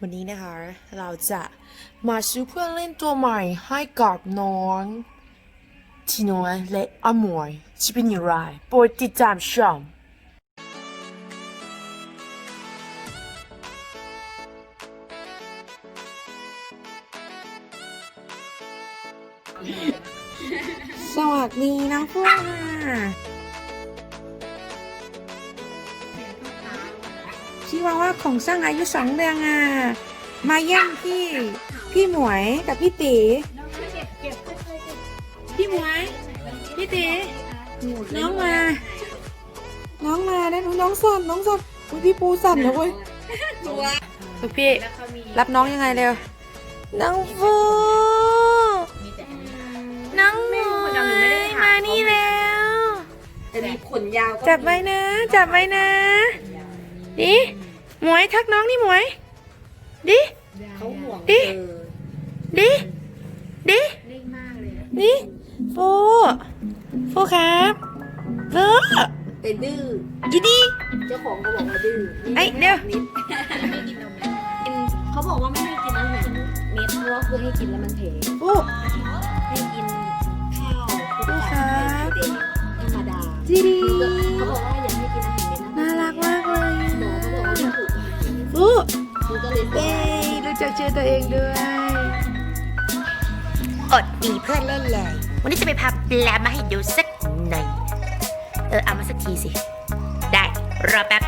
วันนี้นะคะ เราจะมาซื้อเพื่อนเล่นตัวใหม่ให้กับน้องทีโนและอมวยจะเป็นอย่างไรโปรดติดตามชมสวัสดีนะพวก ชิวาว่าของสร้างอายุสองเดือนอะมาแย่งพี่ พี่หมวยกับพี่ตีพี่หมวย พี่ตีน้องมา น้องมาได้น้องสั่นน้องสั่นอุ๊ยพี่ปูสั่นแล้วเว้ยลูกพี่รับน้องยังไงเร็วน้องฟูน้องหมวยมานี่แล้วจะมีขนยาวก็จับไว้นะ จับไว้นะดิ หมวยทักน้องนี่หมวย ดิ เขาห่วงดิเออดิ ดิเล่นมากเลยอะดิ โฟูฟูครับฟูแต่ดื้อดิดิเจ้าของเขาบอกว่าดื้อไอ้เดี๋ยว นิดไม่กินนมกินเขาบอกว่าไม่ให้กินอาหารเม็ดเพราะว่าคือให้กินแล้วมันเผลฟูให้กิน เชื่อตัวเองด้วยอดดีเพื่อนเล่นเลย วันนี้จะไปพับแปลมาให้ดูสักหน่อย เออ เอามาสักทีสิ ได้ รอแป๊บ